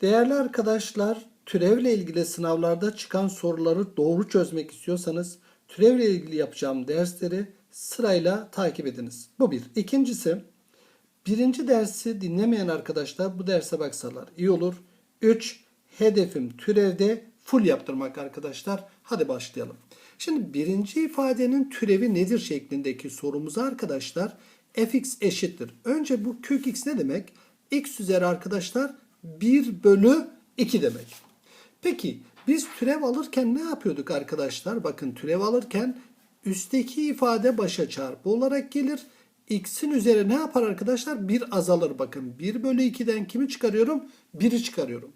Değerli arkadaşlar, türevle ilgili sınavlarda çıkan soruları doğru çözmek istiyorsanız türevle ilgili yapacağım dersleri sırayla takip ediniz. Bu bir. İkincisi, birinci dersi dinlemeyen arkadaşlar bu derse baksalar iyi olur. 3. Hedefim türevde full yaptırmak arkadaşlar. Hadi başlayalım. Şimdi birinci ifadenin türevi nedir şeklindeki sorumuza arkadaşlar fx eşittir. Önce bu kök x ne demek? x üzeri arkadaşlar 1 bölü 2 demek. Peki biz türev alırken ne yapıyorduk arkadaşlar? Bakın türev alırken üstteki ifade başa çarpı olarak gelir. X'in üzeri ne yapar arkadaşlar? 1 azalır. Bakın 1 bölü 2'den kimi çıkarıyorum? 1'i çıkarıyorum.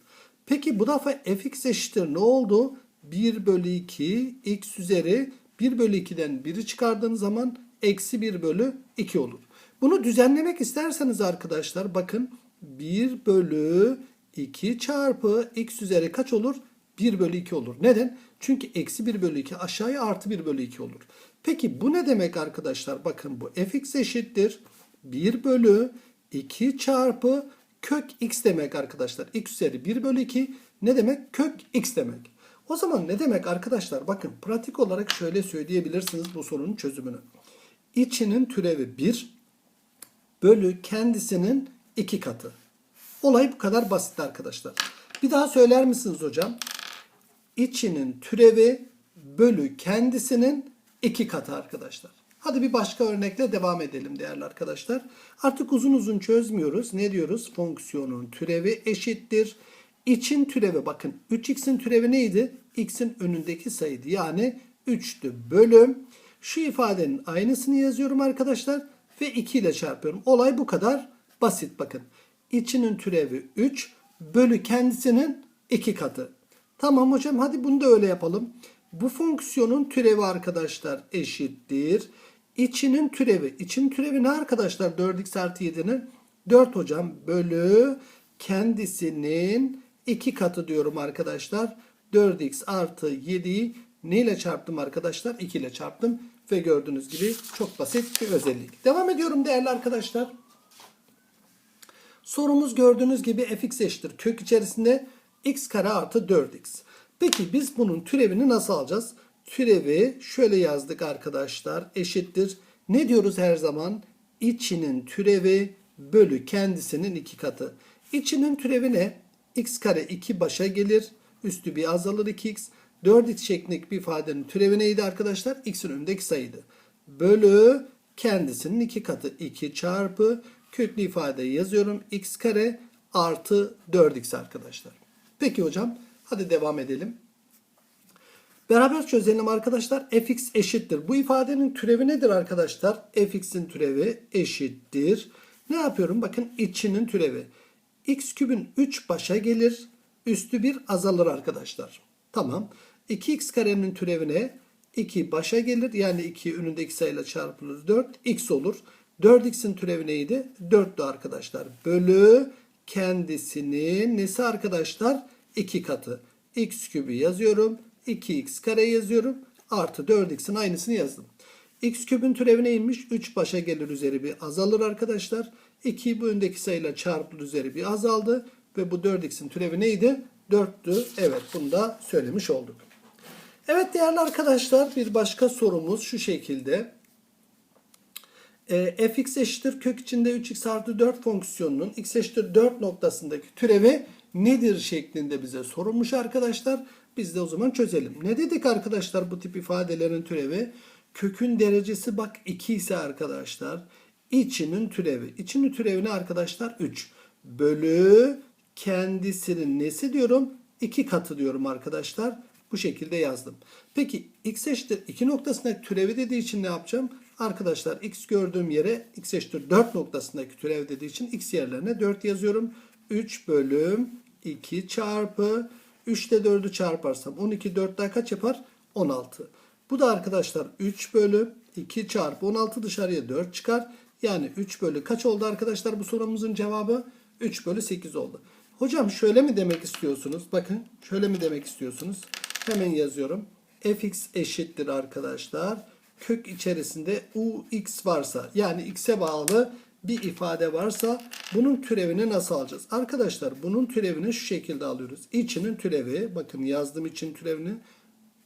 Peki bu defa fx eşittir ne oldu? 1 bölü 2 x üzeri 1 bölü 2'den 1'i çıkardığınız zaman eksi 1 bölü 2 olur. Bunu düzenlemek isterseniz arkadaşlar bakın 1 bölü 2 çarpı x üzeri kaç olur? 1 bölü 2 olur. Neden? Çünkü eksi 1 bölü 2 aşağıya artı 1 bölü 2 olur. Peki bu ne demek arkadaşlar? Bakın bu fx eşittir 1 bölü 2 çarpı kök x demek arkadaşlar. x üzeri 1 bölü 2 ne demek? Kök x demek. O zaman ne demek arkadaşlar? Bakın pratik olarak şöyle söyleyebilirsiniz bu sorunun çözümünü. İçinin türevi 1 bölü kendisinin 2 katı. Olay bu kadar basit arkadaşlar. Bir daha söyler misiniz hocam? İçinin türevi bölü kendisinin 2 katı arkadaşlar. Hadi bir başka örnekle devam edelim değerli arkadaşlar. Artık uzun uzun çözmüyoruz. Ne diyoruz? Fonksiyonun türevi eşittir. İçin türevi bakın 3x'in türevi neydi? x'in önündeki sayıydı. Yani 3'tü bölüm. Şu ifadenin aynısını yazıyorum arkadaşlar ve 2 ile çarpıyorum. Olay bu kadar basit bakın. İçinin türevi 3 bölü kendisinin 2 katı. Tamam hocam hadi bunu da öyle yapalım. Bu fonksiyonun türevi arkadaşlar eşittir. İçinin türevi. İçin türevi ne arkadaşlar 4x artı 7'nin? 4 hocam bölü kendisinin 2 katı diyorum arkadaşlar. 4x artı 7'yi neyle çarptım arkadaşlar? 2 ile çarptım. Ve gördüğünüz gibi çok basit bir özellik. Devam ediyorum değerli arkadaşlar. Sorumuz gördüğünüz gibi fx eşittir. Kök içerisinde x kare artı 4x. Peki biz bunun türevini nasıl alacağız? Türevi şöyle yazdık arkadaşlar. Eşittir. Ne diyoruz her zaman? İçinin türevi bölü kendisinin iki katı. İçinin türevi ne? x kare 2 başa gelir. Üstü bir azalır 2x. 4x şeklindeki bir ifadenin türevi neydi arkadaşlar? x'in önündeki sayıydı. Bölü kendisinin iki katı. 2 çarpı köklü ifadeyi yazıyorum. x kare artı 4x arkadaşlar. Peki hocam hadi devam edelim. Beraber çözelim arkadaşlar. fx eşittir. Bu ifadenin türevi nedir arkadaşlar? fx'in türevi eşittir. Ne yapıyorum? Bakın içinin türevi. x kübün 3 başa gelir. Üstü 1 azalır arkadaşlar. Tamam. 2x karenin türevine 2 başa gelir. Yani 2 önündeki sayıyla çarpılır 4. x olur. 4x'in türevi neydi? 4'tü arkadaşlar. Bölü kendisinin nesi arkadaşlar? 2 katı. x kübü yazıyorum. 2x kare yazıyorum. Artı 4x'in aynısını yazdım. x kübün türevi neymiş? 3 başa gelir üzeri bir azalır arkadaşlar. 2 bu öndeki sayıyla çarpılır üzeri bir azaldı. Ve bu 4x'in türevi neydi? 4'tü. Evet bunu da söylemiş olduk. Evet değerli arkadaşlar bir başka sorumuz şu şekilde. E, fx eşittir kök içinde 3x artı 4 fonksiyonunun x eşittir 4 noktasındaki türevi nedir şeklinde bize sorulmuş arkadaşlar. Biz de o zaman çözelim. Ne dedik arkadaşlar bu tip ifadelerin türevi? Kökün derecesi bak 2 ise arkadaşlar içinin türevi. İçinin türevi ne arkadaşlar? 3. Bölü kendisinin nesi diyorum? 2 katı diyorum arkadaşlar. Bu şekilde yazdım. Peki x eşittir 2 noktasındaki türevi dediği için ne yapacağım? Arkadaşlar x gördüğüm yere x eşittir 4 noktasındaki türev dediği için x yerlerine 4 yazıyorum. 3 bölüm 2 çarpı 3 ile 4'ü çarparsam 12 4 daha kaç yapar? 16. Bu da arkadaşlar 3 bölü 2 çarpı 16 dışarıya 4 çıkar. Yani 3 bölü kaç oldu arkadaşlar bu sorumuzun cevabı? 3 bölü 8 oldu. Hocam şöyle mi demek istiyorsunuz? Bakın şöyle mi demek istiyorsunuz? Hemen yazıyorum. fx eşittir arkadaşlar. Kök içerisinde ux varsa yani x'e bağlı bir ifade varsa bunun türevini nasıl alacağız? Arkadaşlar bunun türevini şu şekilde alıyoruz. İçinin türevi bakın yazdım için türevini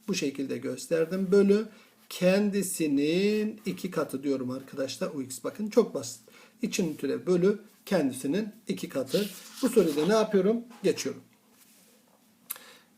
bu şekilde gösterdim. Bölü kendisinin iki katı diyorum arkadaşlar. UX bakın çok basit. İçinin türevi bölü kendisinin iki katı. Bu soruyu da ne yapıyorum? Geçiyorum.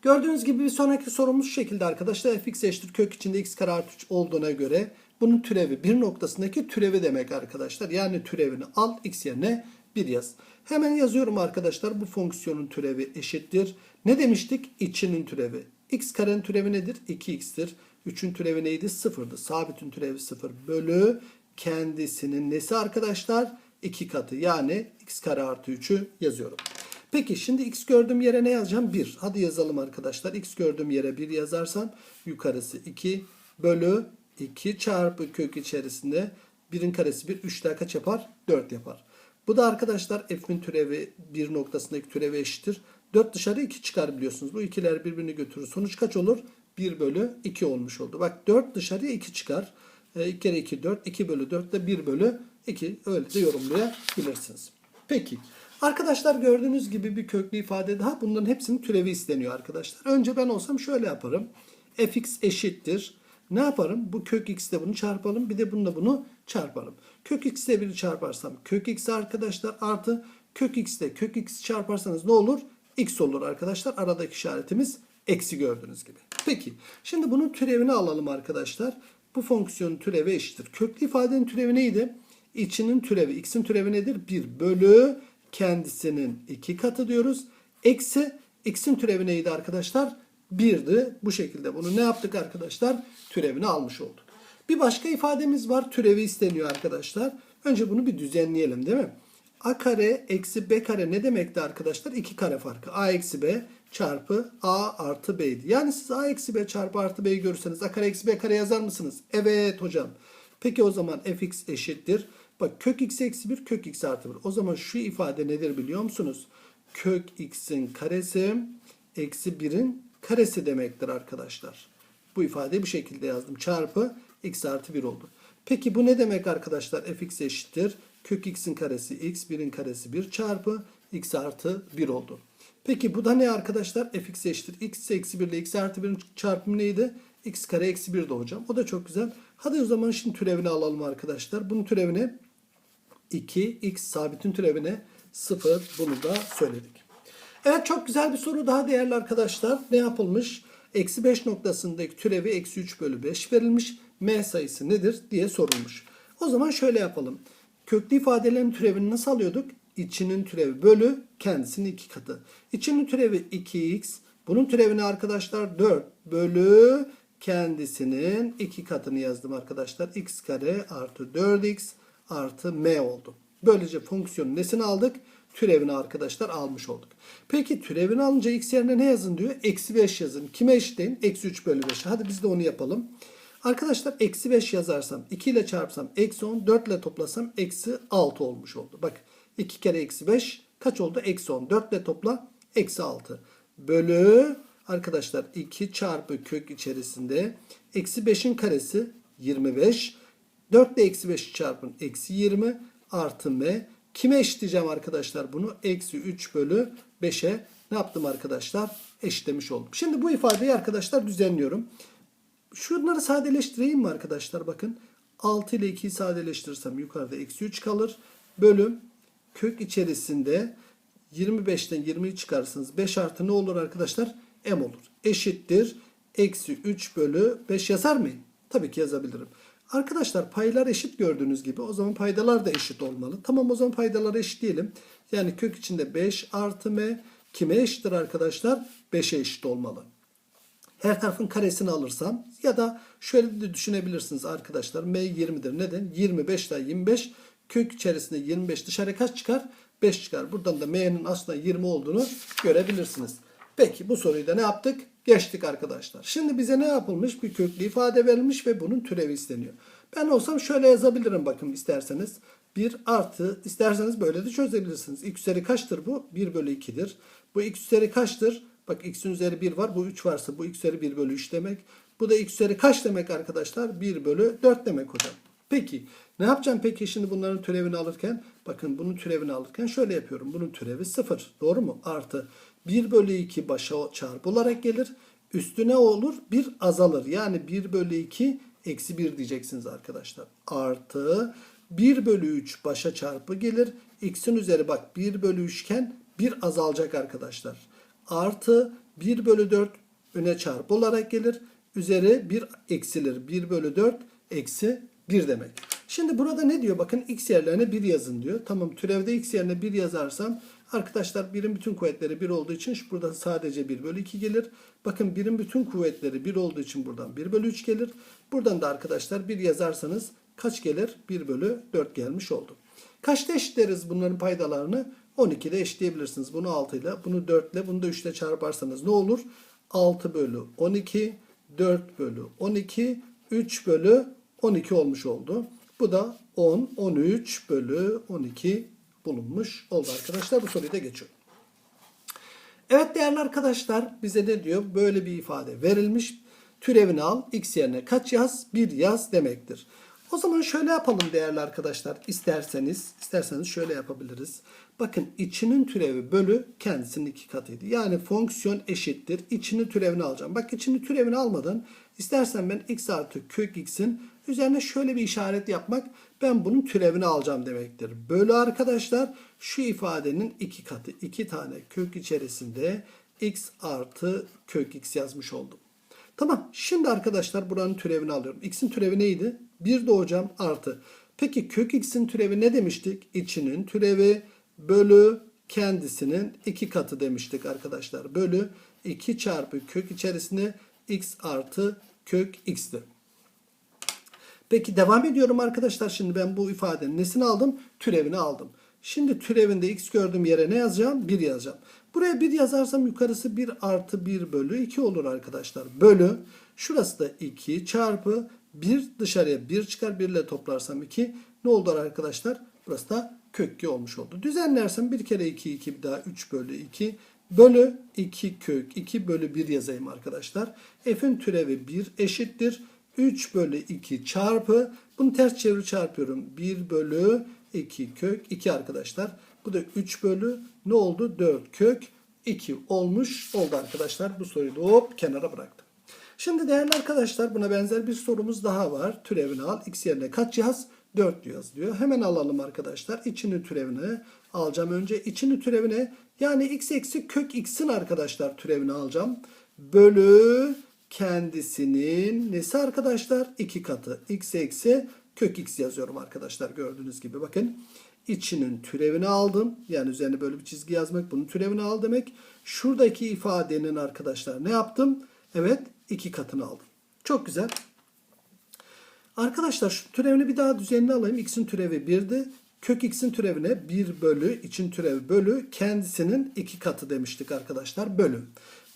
Gördüğünüz gibi bir sonraki sorumuz şu şekilde arkadaşlar. fx eşittir kök içinde x kare artı 3 olduğuna göre bunun türevi bir noktasındaki türevi demek arkadaşlar. Yani türevini al x yerine 1 yaz. Hemen yazıyorum arkadaşlar. Bu fonksiyonun türevi eşittir. Ne demiştik? İçinin türevi. x karenin türevi nedir? 2x'tir. 3'ün türevi neydi? 0'dı. Sabitin türevi 0 bölü kendisinin nesi arkadaşlar? 2 katı. Yani x kare artı 3'ü yazıyorum. Peki şimdi x gördüğüm yere ne yazacağım? 1. Hadi yazalım arkadaşlar. x gördüğüm yere 1 yazarsam yukarısı 2 bölü 2 çarpı kök içerisinde 1'in karesi 1. 3 daha kaç yapar? 4 yapar. Bu da arkadaşlar f'in türevi 1 noktasındaki türevi eşittir. 4 dışarı 2 çıkar biliyorsunuz. Bu ikiler birbirini götürür. Sonuç kaç olur? 1 bölü 2 olmuş oldu. Bak 4 dışarıya 2 çıkar. 2 kere 2 4. 2 bölü 4 de 1 bölü 2. Öyle de yorumlayabilirsiniz. Peki. Arkadaşlar gördüğünüz gibi bir köklü ifade daha. Bunların hepsinin türevi isteniyor arkadaşlar. Önce ben olsam şöyle yaparım. fx eşittir. Ne yaparım? Bu kök x ile bunu çarpalım. Bir de bununla bunu çarparım. Kök x ile biri çarparsam kök x arkadaşlar artı kök x ile kök x çarparsanız ne olur? x olur arkadaşlar. Aradaki işaretimiz eksi gördüğünüz gibi. Peki. Şimdi bunun türevini alalım arkadaşlar. Bu fonksiyonun türevi eşittir. Köklü ifadenin türevi neydi? İçinin türevi. X'in türevi nedir? 1 bölü kendisinin 2 katı diyoruz. Eksi x'in türevi neydi arkadaşlar? 1'di. Bu şekilde bunu ne yaptık arkadaşlar? Türevini almış olduk. Bir başka ifademiz var. Türevi isteniyor arkadaşlar. Önce bunu bir düzenleyelim değil mi? A kare eksi B kare ne demekti arkadaşlar? 2 kare farkı. A eksi B çarpı A artı B'ydi. Yani siz A eksi B çarpı artı B'yi görürseniz A kare eksi B kare yazar mısınız? Evet hocam. Peki o zaman fx eşittir. Bak kök x eksi 1 kök x artı 1. O zaman şu ifade nedir biliyor musunuz? Kök x'in karesi eksi 1'in karesi demektir arkadaşlar. Bu ifadeyi bu şekilde yazdım. Çarpı x artı 1 oldu. Peki bu ne demek arkadaşlar? fx eşittir. Kök x'in karesi x, 1'in karesi 1 çarpı x artı 1 oldu. Peki bu da ne arkadaşlar? fx eşittir. x eksi 1 ile x artı 1'in çarpımı neydi? x kare eksi 1 de hocam. O da çok güzel. Hadi o zaman şimdi türevini alalım arkadaşlar. Bunun türevini 2, x sabitin türevine 0 bunu da söyledik. Evet çok güzel bir soru daha değerli arkadaşlar. Ne yapılmış? Eksi 5 noktasındaki türevi eksi 3 bölü 5 verilmiş. M sayısı nedir diye sorulmuş. O zaman şöyle yapalım. Köklü ifadelerin türevini nasıl alıyorduk? İçinin türevi bölü kendisinin iki katı. İçinin türevi 2x. Bunun türevini arkadaşlar 4 bölü kendisinin iki katını yazdım arkadaşlar. x kare artı 4x artı m oldu. Böylece fonksiyonun nesini aldık? Türevini arkadaşlar almış olduk. Peki türevini alınca x yerine ne yazın diyor? Eksi 5 yazın. Kime eşitleyin? Eksi 3 bölü 5. Hadi biz de onu yapalım. Arkadaşlar eksi 5 yazarsam 2 ile çarpsam eksi 10 4 ile toplasam eksi 6 olmuş oldu. Bak 2 kere eksi 5 kaç oldu? Eksi 10. 4 ile topla eksi 6. Bölü arkadaşlar 2 çarpı kök içerisinde eksi 5'in karesi 25. 4 ile eksi 5 çarpın eksi 20 artı m. Kime eşitleyeceğim arkadaşlar bunu? Eksi 3 bölü 5'e ne yaptım arkadaşlar? Eşitlemiş oldum. Şimdi bu ifadeyi arkadaşlar düzenliyorum. Şunları sadeleştireyim mi arkadaşlar? Bakın 6 ile 2'yi sadeleştirirsem yukarıda eksi 3 kalır. Bölüm kök içerisinde 25'ten 20'yi çıkarırsınız. 5 artı ne olur arkadaşlar? M olur. Eşittir. Eksi 3 bölü 5 yazar mıyım? Tabii ki yazabilirim. Arkadaşlar paylar eşit gördüğünüz gibi o zaman paydalar da eşit olmalı. Tamam o zaman paydaları eşitleyelim. Yani kök içinde 5 artı m kime eşittir arkadaşlar? 5'e eşit olmalı. Her tarafın karesini alırsam ya da şöyle de düşünebilirsiniz arkadaşlar. M 20'dir. Neden? 25 ile 25 kök içerisinde 25 dışarı kaç çıkar? 5 çıkar. Buradan da m'nin aslında 20 olduğunu görebilirsiniz. Peki bu soruyu da ne yaptık? Geçtik arkadaşlar. Şimdi bize ne yapılmış? Bir köklü ifade verilmiş ve bunun türevi isteniyor. Ben olsam şöyle yazabilirim bakın isterseniz. 1 artı isterseniz böyle de çözebilirsiniz. x üzeri kaçtır bu? 1 bölü 2'dir. Bu x üzeri kaçtır? Bak x'in üzeri 1 var. Bu 3 varsa bu x üzeri 1 bölü 3 demek. Bu da x üzeri kaç demek arkadaşlar? 1 bölü 4 demek hocam. Peki ne yapacağım peki şimdi bunların türevini alırken? Bakın bunun türevini alırken şöyle yapıyorum. Bunun türevi 0. Doğru mu? Artı 1 bölü 2 başa çarpı olarak gelir. Üstüne olur 1 azalır. Yani 1 bölü 2 eksi 1 diyeceksiniz arkadaşlar. Artı 1 bölü 3 başa çarpı gelir. X'in üzeri bak 1 bölü 3 iken 1 azalacak arkadaşlar. Artı 1 bölü 4 öne çarpı olarak gelir. Üzeri 1 eksilir. 1 bölü 4 eksi 1 demek. Şimdi burada ne diyor? Bakın x yerlerine 1 yazın diyor. Tamam türevde x yerine 1 yazarsam arkadaşlar birin bütün kuvvetleri 1 olduğu için şu burada sadece 1 bölü 2 gelir. Bakın birin bütün kuvvetleri 1 olduğu için buradan 1 bölü 3 gelir. Buradan da arkadaşlar 1 yazarsanız kaç gelir? 1 bölü 4 gelmiş oldu. Kaçta eşitleriz bunların paydalarını? 12'de eşitleyebilirsiniz. Bunu 6 ile, bunu 4 ile, bunu da 3 ile çarparsanız ne olur? 6 bölü 12, 4 bölü 12, 3 bölü 12 olmuş oldu. Bu da 10, 13 bölü 12 bulunmuş oldu arkadaşlar. Bu soruyu da geçiyorum. Evet değerli arkadaşlar bize ne diyor? Böyle bir ifade verilmiş. Türevini al. X yerine kaç yaz? 1 yaz demektir. O zaman şöyle yapalım değerli arkadaşlar. İsterseniz, isterseniz şöyle yapabiliriz. Bakın içinin türevi bölü kendisinin iki katıydı. Yani fonksiyon eşittir. İçinin türevini alacağım. Bak içinin türevini almadan istersen ben x artı kök x'in üzerine şöyle bir işaret yapmak ben bunun türevini alacağım demektir. Bölü arkadaşlar şu ifadenin iki katı. iki tane kök içerisinde x artı kök x yazmış oldum. Tamam. Şimdi arkadaşlar buranın türevini alıyorum. X'in türevi neydi? 1 de artı. Peki kök x'in türevi ne demiştik? İçinin türevi bölü kendisinin iki katı demiştik arkadaşlar. Bölü 2 çarpı kök içerisinde x artı kök x'ti. Peki devam ediyorum arkadaşlar. Şimdi ben bu ifadenin nesini aldım? Türevini aldım. Şimdi türevinde x gördüğüm yere ne yazacağım? 1 yazacağım. Buraya 1 yazarsam yukarısı 1 artı 1 bölü 2 olur arkadaşlar. Bölü şurası da 2 çarpı 1 dışarıya 1 çıkar 1 ile toplarsam 2 ne oldu arkadaşlar? Burası da kök 2 olmuş oldu. Düzenlersem 1 kere 2 2 bir daha 3 bölü 2 bölü 2 kök 2 bölü 1 yazayım arkadaşlar. F'in türevi 1 eşittir. 3 bölü 2 çarpı bunu ters çeviri çarpıyorum. 1 bölü 2 kök 2 arkadaşlar. Bu da 3 bölü ne oldu? 4 kök 2 olmuş oldu arkadaşlar. Bu soruyu da hop kenara bıraktım. Şimdi değerli arkadaşlar buna benzer bir sorumuz daha var. Türevini al. X yerine kaç yaz? 4 yaz diyor. Hemen alalım arkadaşlar. İçini türevini alacağım. Önce içini türevine yani x eksi kök x'in arkadaşlar türevini alacağım. Bölü kendisinin nesi arkadaşlar? 2 katı. x eksi kök x yazıyorum arkadaşlar. Gördüğünüz gibi bakın. İçinin türevini aldım. Yani üzerine böyle bir çizgi yazmak. Bunun türevini al demek. Şuradaki ifadenin arkadaşlar ne yaptım? Evet iki katını aldım. Çok güzel. Arkadaşlar şu türevini bir daha düzenli alayım. X'in türevi 1'di. Kök x'in türevine 1 bölü için türevi bölü kendisinin 2 katı demiştik arkadaşlar. Bölü.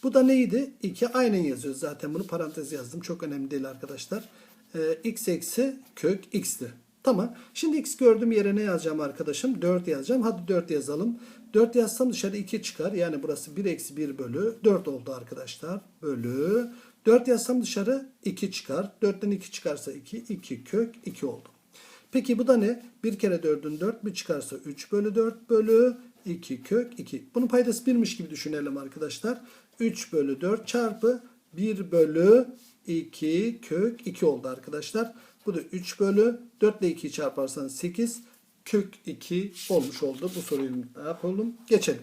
Bu da neydi? 2 aynen yazıyoruz zaten. Bunu parantez yazdım. Çok önemli değil arkadaşlar. Ee, x eksi kök x'ti. Tamam. Şimdi x gördüğüm yere ne yazacağım arkadaşım? 4 yazacağım. Hadi 4 yazalım. 4 yazsam dışarı 2 çıkar. Yani burası 1 eksi 1 bölü 4 oldu arkadaşlar. Bölü. 4 yazsam dışarı 2 çıkar. 4'ten 2 çıkarsa 2. 2 kök 2 oldu. Peki bu da ne? 1 kere 4'ün 4 bir çıkarsa 3 bölü 4 bölü 2 kök 2. Bunun paydası 1'miş gibi düşünelim arkadaşlar. 3 bölü 4 çarpı 1 bölü 2 kök 2 oldu arkadaşlar. Bu da 3 bölü 4 ile 2'yi çarparsanız 8 kök 2 olmuş oldu. Bu soruyu ne yapalım? Geçelim.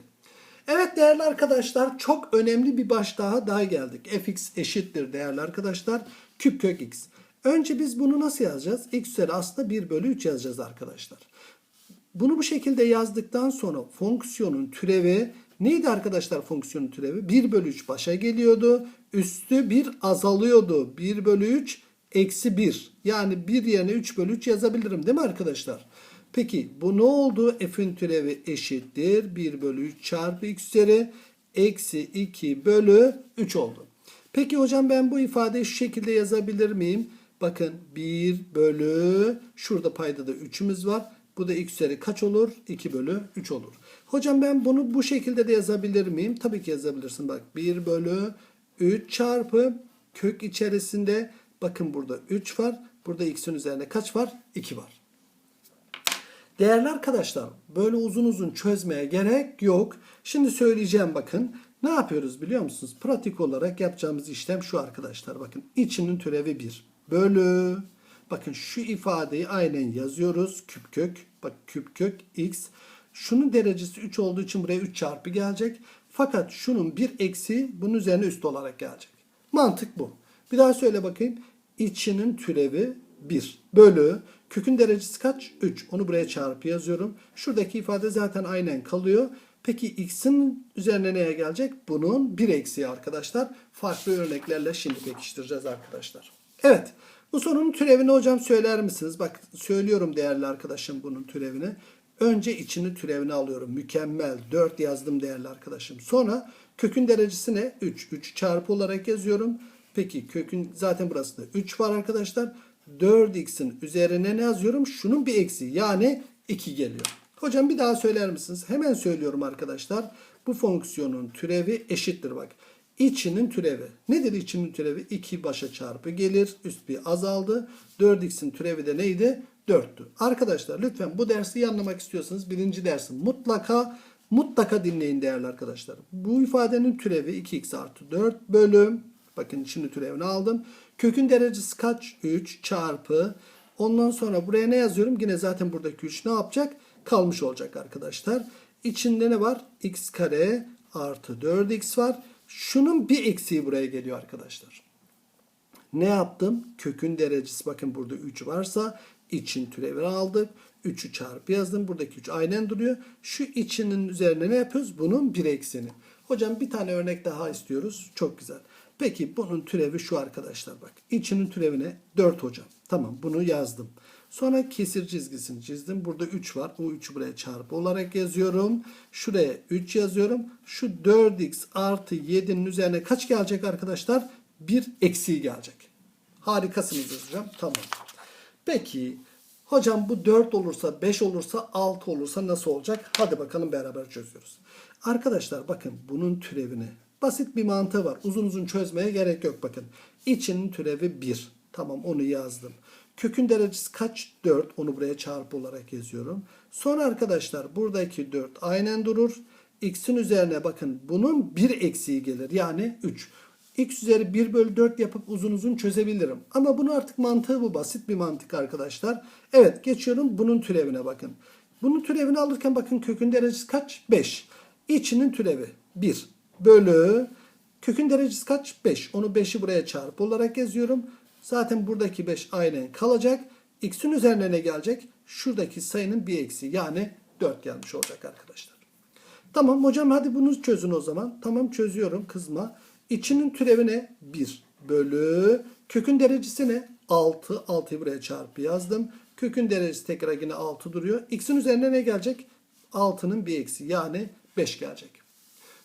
Evet değerli arkadaşlar çok önemli bir baş daha daha geldik. fx eşittir değerli arkadaşlar. Küp kök x. Önce biz bunu nasıl yazacağız? x üzeri aslında 1 bölü 3 yazacağız arkadaşlar. Bunu bu şekilde yazdıktan sonra fonksiyonun türevi neydi arkadaşlar fonksiyonun türevi? 1 bölü 3 başa geliyordu. Üstü 1 azalıyordu. 1 bölü 3 eksi 1. Yani 1 yerine 3 bölü 3 yazabilirim değil mi arkadaşlar? Peki bu ne oldu? F'in türevi eşittir. 1 bölü 3 çarpı x üzeri eksi 2 bölü 3 oldu. Peki hocam ben bu ifadeyi şu şekilde yazabilir miyim? Bakın 1 bölü şurada payda da 3'ümüz var. Bu da x üzeri kaç olur? 2 bölü 3 olur. Hocam ben bunu bu şekilde de yazabilir miyim? Tabii ki yazabilirsin. Bak 1 bölü 3 çarpı kök içerisinde bakın burada 3 var. Burada x'in üzerine kaç var? 2 var. Değerli arkadaşlar böyle uzun uzun çözmeye gerek yok. Şimdi söyleyeceğim bakın. Ne yapıyoruz biliyor musunuz? Pratik olarak yapacağımız işlem şu arkadaşlar. Bakın içinin türevi 1 bölü. Bakın şu ifadeyi aynen yazıyoruz. Küp kök. Bak küp kök x. Şunun derecesi 3 olduğu için buraya 3 çarpı gelecek. Fakat şunun bir eksi bunun üzerine üst olarak gelecek. Mantık bu. Bir daha söyle bakayım. İçinin türevi 1 bölü kökün derecesi kaç? 3. Onu buraya çarpı yazıyorum. Şuradaki ifade zaten aynen kalıyor. Peki x'in üzerine neye gelecek? Bunun 1 eksiği arkadaşlar. Farklı örneklerle şimdi pekiştireceğiz arkadaşlar. Evet. Bu sorunun türevini hocam söyler misiniz? Bak söylüyorum değerli arkadaşım bunun türevini. Önce içini türevini alıyorum. Mükemmel. 4 yazdım değerli arkadaşım. Sonra kökün derecesi ne? 3. 3 çarpı olarak yazıyorum. Peki kökün zaten burası da 3 var arkadaşlar. 4x'in üzerine ne yazıyorum? Şunun bir eksi yani 2 geliyor. Hocam bir daha söyler misiniz? Hemen söylüyorum arkadaşlar. Bu fonksiyonun türevi eşittir bak. İçinin türevi. Nedir içinin türevi? 2 başa çarpı gelir. Üst bir azaldı. 4x'in türevi de neydi? 4'tü. Arkadaşlar lütfen bu dersi iyi anlamak istiyorsanız birinci dersi mutlaka mutlaka dinleyin değerli arkadaşlar. Bu ifadenin türevi 2x artı 4 bölüm. Bakın şimdi türevini aldım. Kökün derecesi kaç? 3 çarpı. Ondan sonra buraya ne yazıyorum? Yine zaten buradaki 3 ne yapacak? Kalmış olacak arkadaşlar. İçinde ne var? x kare artı 4x var. Şunun bir eksiği buraya geliyor arkadaşlar. Ne yaptım? Kökün derecesi bakın burada 3 varsa için türevini aldık. 3'ü çarpı yazdım. Buradaki 3 aynen duruyor. Şu içinin üzerine ne yapıyoruz? Bunun bir ekseni. Hocam bir tane örnek daha istiyoruz. Çok güzel. Peki bunun türevi şu arkadaşlar bak. İçinin türevine 4 hocam. Tamam bunu yazdım. Sonra kesir çizgisini çizdim. Burada 3 var. O 3'ü buraya çarpı olarak yazıyorum. Şuraya 3 yazıyorum. Şu 4x artı 7'nin üzerine kaç gelecek arkadaşlar? 1 eksiği gelecek. Harikasınız hocam. Tamam. Peki hocam bu 4 olursa 5 olursa 6 olursa nasıl olacak? Hadi bakalım beraber çözüyoruz. Arkadaşlar bakın bunun türevini basit bir mantığı var. Uzun uzun çözmeye gerek yok bakın. İçinin türevi 1. Tamam onu yazdım. Kökün derecesi kaç? 4. Onu buraya çarpı olarak yazıyorum. Sonra arkadaşlar buradaki 4 aynen durur. X'in üzerine bakın bunun 1 eksiği gelir. Yani 3. X üzeri 1 bölü 4 yapıp uzun uzun çözebilirim. Ama bunu artık mantığı bu. Basit bir mantık arkadaşlar. Evet geçiyorum bunun türevine bakın. Bunun türevini alırken bakın kökün derecesi kaç? 5. İçinin türevi 1 bölü kökün derecesi kaç? 5. Onu 5'i buraya çarpı olarak yazıyorum. Zaten buradaki 5 aynen kalacak. X'in üzerine ne gelecek? Şuradaki sayının bir eksi yani 4 gelmiş olacak arkadaşlar. Tamam hocam hadi bunu çözün o zaman. Tamam çözüyorum kızma. İçinin türevi ne? 1 bölü kökün derecesi ne? 6. 6'yı buraya çarpı yazdım. Kökün derecesi tekrar yine 6 duruyor. X'in üzerine ne gelecek? 6'nın bir eksi yani 5 gelecek.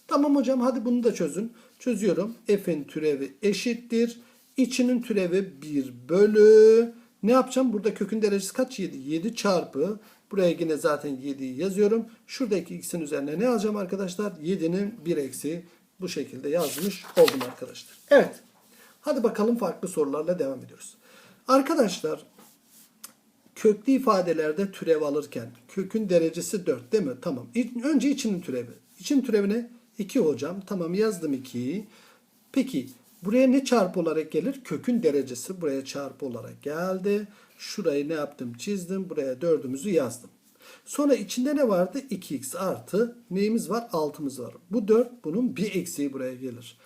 Tamam hocam hadi bunu da çözün. Çözüyorum. F'in türevi eşittir. İçinin türevi 1 bölü. Ne yapacağım? Burada kökün derecesi kaç? 7. 7 çarpı. Buraya yine zaten 7'yi yazıyorum. Şuradaki x'in üzerine ne alacağım arkadaşlar? 7'nin 1 eksi. Bu şekilde yazmış oldum arkadaşlar. Evet. Hadi bakalım farklı sorularla devam ediyoruz. Arkadaşlar köklü ifadelerde türev alırken kökün derecesi 4 değil mi? Tamam. Önce içinin türevi. İçin türevi ne? 2 hocam. Tamam yazdım 2'yi. Peki buraya ne çarpı olarak gelir? Kökün derecesi buraya çarpı olarak geldi. Şurayı ne yaptım? Çizdim. Buraya 4'ümüzü yazdım. Sonra içinde ne vardı? 2x artı neyimiz var? 6'mız var. Bu 4 bunun bir eksiği buraya gelir.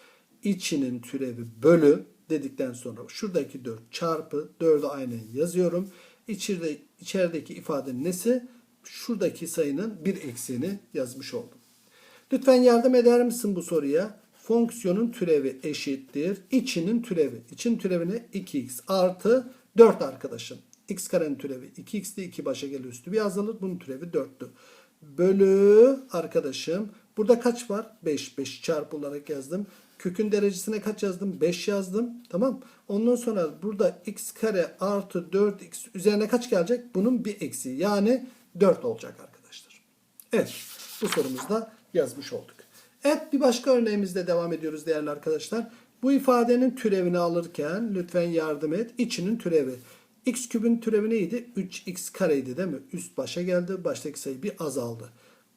İçinin türevi bölü dedikten sonra şuradaki 4 çarpı 4'ü aynen yazıyorum. İçeride, içerideki ifadenin nesi? Şuradaki sayının bir eksiğini yazmış oldum. Lütfen yardım eder misin bu soruya? Fonksiyonun türevi eşittir. İçinin türevi. İçin türevine 2x artı 4 arkadaşım. x karenin türevi 2x de 2 başa gelir üstü bir azalır. Bunun türevi 4'tü. Bölü arkadaşım. Burada kaç var? 5. 5 çarpı olarak yazdım. Kökün derecesine kaç yazdım? 5 yazdım. Tamam. Ondan sonra burada x kare artı 4x üzerine kaç gelecek? Bunun bir eksiği. Yani 4 olacak arkadaşlar. Evet. Bu sorumuzda yazmış olduk. Evet bir başka örneğimizde devam ediyoruz değerli arkadaşlar. Bu ifadenin türevini alırken lütfen yardım et. İçinin türevi. x kübün türevi neydi? 3x kareydi değil mi? Üst başa geldi. Baştaki sayı bir azaldı.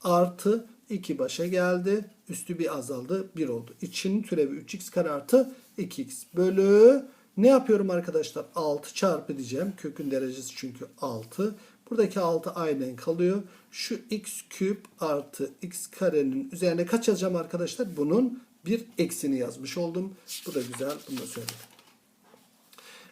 Artı 2 başa geldi. Üstü bir azaldı. 1 oldu. İçinin türevi 3x kare artı 2x bölü ne yapıyorum arkadaşlar? 6 çarpı diyeceğim. Kökün derecesi çünkü 6. Buradaki 6 aynen kalıyor. Şu x küp artı x karenin üzerine kaç yazacağım arkadaşlar? Bunun bir eksini yazmış oldum. Bu da güzel. Bunu da söyledim.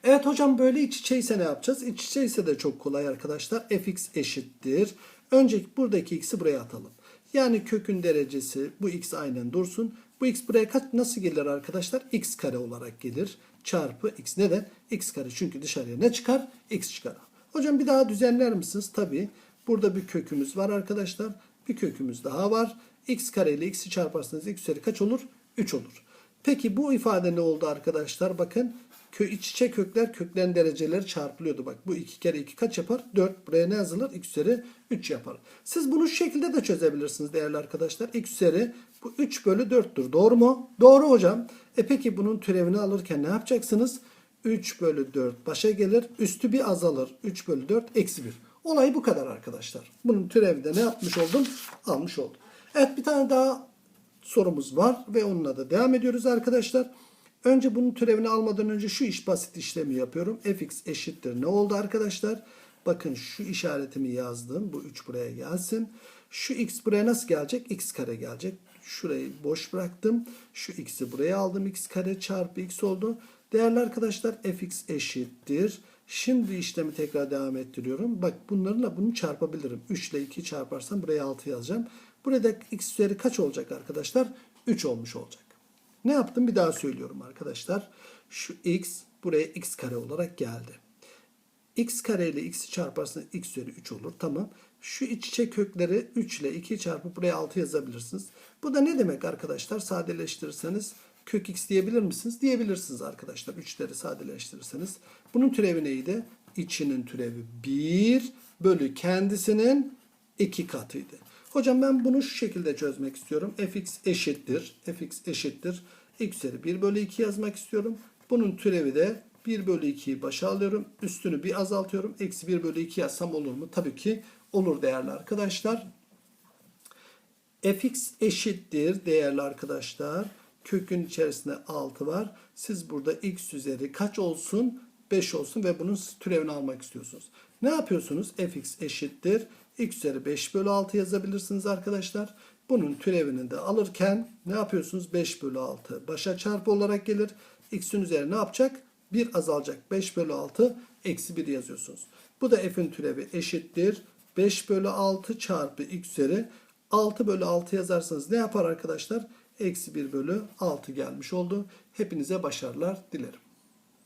Evet hocam böyle iç içe ise ne yapacağız? İç içe ise de çok kolay arkadaşlar. fx eşittir. Önceki buradaki x'i buraya atalım. Yani kökün derecesi bu x aynen dursun. Bu x buraya kaç nasıl gelir arkadaşlar? x kare olarak gelir. Çarpı x. Neden? x kare. Çünkü dışarıya ne çıkar? x çıkar. Hocam bir daha düzenler misiniz? Tabii. Burada bir kökümüz var arkadaşlar. Bir kökümüz daha var. x kare ile x'i çarparsanız x üzeri kaç olur? 3 olur. Peki bu ifade ne oldu arkadaşlar? Bakın kö iç içe kökler köklerin dereceleri çarpılıyordu. Bak bu 2 kere 2 kaç yapar? 4. Buraya ne yazılır? x üzeri 3 yapar. Siz bunu şu şekilde de çözebilirsiniz değerli arkadaşlar. x üzeri bu 3 bölü 4'tür. Doğru mu? Doğru hocam. E peki bunun türevini alırken ne yapacaksınız? 3 bölü 4 başa gelir. Üstü bir azalır. 3 bölü 4 eksi 1. Olay bu kadar arkadaşlar. Bunun türevi de ne yapmış oldum? Almış oldum. Evet bir tane daha sorumuz var ve onunla da devam ediyoruz arkadaşlar. Önce bunun türevini almadan önce şu iş basit işlemi yapıyorum. fx eşittir. Ne oldu arkadaşlar? Bakın şu işaretimi yazdım. Bu 3 buraya gelsin. Şu x buraya nasıl gelecek? x kare gelecek. Şurayı boş bıraktım. Şu x'i buraya aldım. x kare çarpı x oldu. Değerli arkadaşlar fx eşittir. Şimdi işlemi tekrar devam ettiriyorum. Bak bunlarla bunu çarpabilirim. 3 ile 2 çarparsam buraya 6 yazacağım. Burada x üzeri kaç olacak arkadaşlar? 3 olmuş olacak. Ne yaptım? Bir daha söylüyorum arkadaşlar. Şu x buraya x kare olarak geldi. x kare ile x'i çarparsanız x üzeri 3 olur. Tamam. Şu iç içe kökleri 3 ile 2 çarpıp buraya 6 yazabilirsiniz. Bu da ne demek arkadaşlar? Sadeleştirirseniz kök x diyebilir misiniz? Diyebilirsiniz arkadaşlar. 3'leri sadeleştirirseniz. Bunun türevi neydi? İçinin türevi 1 bölü kendisinin 2 katıydı. Hocam ben bunu şu şekilde çözmek istiyorum. fx eşittir. fx eşittir. x üzeri 1 bölü 2 yazmak istiyorum. Bunun türevi de 1 bölü 2'yi başa alıyorum. Üstünü bir azaltıyorum. Eksi 1 bölü 2 yazsam olur mu? Tabii ki olur değerli arkadaşlar. fx eşittir değerli arkadaşlar. Kökün içerisinde 6 var. Siz burada x üzeri kaç olsun? 5 olsun ve bunun türevini almak istiyorsunuz. Ne yapıyorsunuz? fx eşittir. x üzeri 5 bölü 6 yazabilirsiniz arkadaşlar. Bunun türevini de alırken ne yapıyorsunuz? 5 bölü 6 başa çarpı olarak gelir. x'in üzeri ne yapacak? 1 azalacak. 5 bölü 6 eksi 1 yazıyorsunuz. Bu da f'in türevi eşittir. 5 bölü 6 çarpı x üzeri 6 bölü 6 yazarsanız ne yapar arkadaşlar? Eksi 1 bölü 6 gelmiş oldu. Hepinize başarılar dilerim.